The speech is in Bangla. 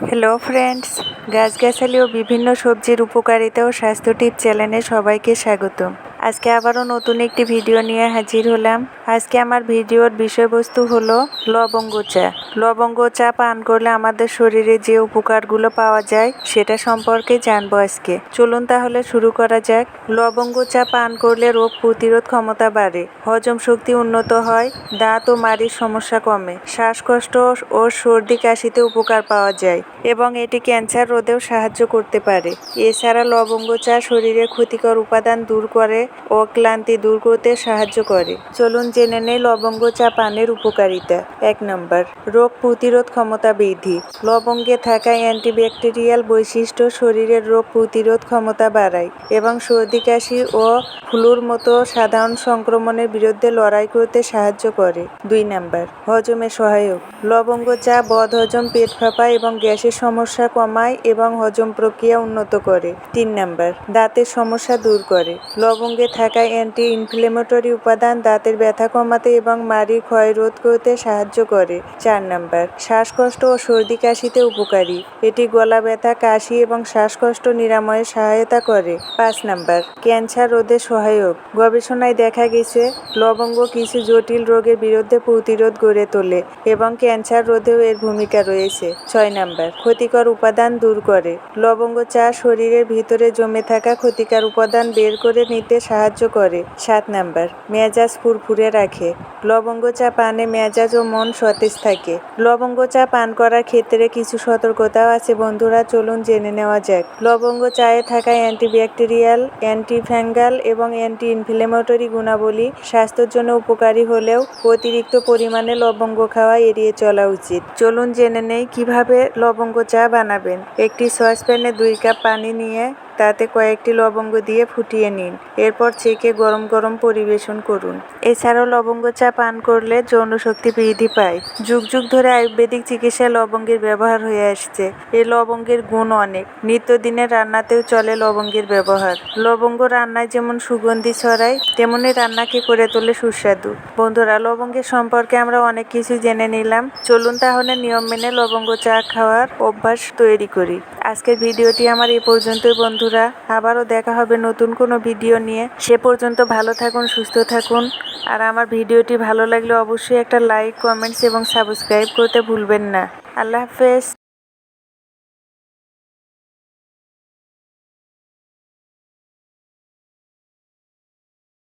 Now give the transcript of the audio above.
হ্যালো ফ্রেন্ডস গাছগাছালি ও বিভিন্ন সবজির উপকারিতা ও স্বাস্থ্য টিপ চ্যানেলে সবাইকে স্বাগতম। আজকে আবারও নতুন একটি ভিডিও নিয়ে হাজির হলাম। আজকে আমার ভিডিওর বিষয়বস্তু হলো লবঙ্গ চা। লবঙ্গ চা পান করলে আমাদের শরীরে যে উপকারগুলো পাওয়া যায়, সেটা সম্পর্কে জানব আজকে। চলুন তাহলে শুরু করা যাক। লবঙ্গ চা পান করলে রোগ প্রতিরোধ ক্ষমতা বাড়ে, হজম শক্তি উন্নত হয়, দাঁত ও মাড়ির সমস্যা কমে, শ্বাসকষ্ট ও সর্দি কাশিতে উপকার পাওয়া যায় এবং এটি ক্যান্সার রোধেও সাহায্য করতে পারে। এছাড়া লবঙ্গ চা শরীরে ক্ষতিকর উপাদান দূর করে ও ক্লান্তি দূর করতে সাহায্য করে। চলুন জেনে নেই লবঙ্গ চা পানের উপকারিতা। এক নম্বর, রোগ প্রতিরোধ ক্ষমতা বৃদ্ধি। লবঙ্গে থাকা অ্যান্টিব্যাকটেরিয়াল বৈশিষ্ট্য শরীরের রোগ প্রতিরোধ ক্ষমতা বাড়ায় এবং সর্দি, কাশি ও ফ্লুর মতো সাধারণ সংক্রমণের বিরুদ্ধে লড়াই করতে সাহায্য করে। দুই নাম্বার, হজমে সহায়ক। লবঙ্গ চা বদহজম পেট ফাঁপা এবং গ্যাসের সমস্যা কমায় এবং হজম প্রক্রিয়া উন্নত করে। তিন নাম্বার, দাঁতের সমস্যা দূর করে। লবঙ্গে থাকা অ্যান্টি ইনফ্লেমেটরি উপাদান দাঁতের ব্যথা কমাতে এবং মাড়ির ক্ষয় রোধ করতে সাহায্য করে। চার নাম্বার, শ্বাসকষ্ট ও সর্দি কাশিতে উপকারী। এটি গলা ব্যথা, কাশি এবং শ্বাসকষ্ট নিরাময়ে সহায়তা করে। পাঁচ নাম্বার, ক্যান্সার রোধে সহায়ক। গবেষণায় দেখা গেছে, লবঙ্গ কিছু জটিল রোগের বিরুদ্ধে প্রতিরোধ গড়ে তোলে এবং ক্যান্সার রোধেও এর ভূমিকা রয়েছে। ছয় নাম্বার, ক্ষতিকর উপাদান দূর করে। লবঙ্গ চা শরীরের ভিতরে জমে থাকা ক্ষতিকর উপাদান বের করে নিতে সাহায্য করে। সাত নাম্বার মেজাজ ফুরফুরে রাখে। লবঙ্গ চা পানে মেজাজ ও মন সতেজ থাকে। লবঙ্গ চা পান করার ক্ষেত্রে কিছু সতর্কতাও আছে বন্ধুরা, চলুন জেনে নেওয়া যাক। লবঙ্গ চায়ে থাকা অ্যান্টিব্যাকটেরিয়াল, অ্যান্টিফ্যাঙ্গাল এবং অ্যান্টি ইনফ্লেমেটরি গুণাবলী স্বাস্থ্যের জন্য উপকারী হলেও অতিরিক্ত পরিমাণে লবঙ্গ খাওয়া এড়িয়ে চলা উচিত। চলুন জেনে নেই কীভাবে লবঙ্গ চা বানাবেন। একটি সসপ্যানে দুই কাপ পানি নিয়ে তাতে কয়েকটি লবঙ্গ দিয়ে ফুটিয়ে নিন। এরপর ছেঁকে গরম গরম পরিবেশন করুন। এছাড়াও লবঙ্গ চা পান করলে যৌনশক্তি বৃদ্ধি পায়। যুগ যুগ ধরে আয়ুর্বেদিক চিকিৎসায় লবঙ্গের ব্যবহার হয়ে আসছে। এই লবঙ্গের গুণ অনেক। নিত্যদিনের রান্নাতেও চলে লবঙ্গের ব্যবহার। লবঙ্গ রান্নায় যেমন সুগন্ধি ছড়ায়, তেমনি রান্নাকে করে তোলে সুস্বাদু। বন্ধুরা, লবঙ্গের সম্পর্কে আমরা অনেক কিছু জেনে নিলাম। চলুন তাহলে নিয়ম মেনে লবঙ্গ চা খাওয়ার অভ্যাস তৈরি করি। আজকের ভিডিওটি আমার এই পর্যন্তই বন্ধুরা, আবারও দেখা হবে নতুন কোনো ভিডিও নিয়ে। সে পর্যন্ত ভালো থাকুন, সুস্থ থাকুন। আর আমার ভিডিওটি ভালো লাগলে অবশ্যই একটা লাইক, কমেন্টস এবং সাবস্ক্রাইব করতে ভুলবেন না। আল্লাহ হাফেজ।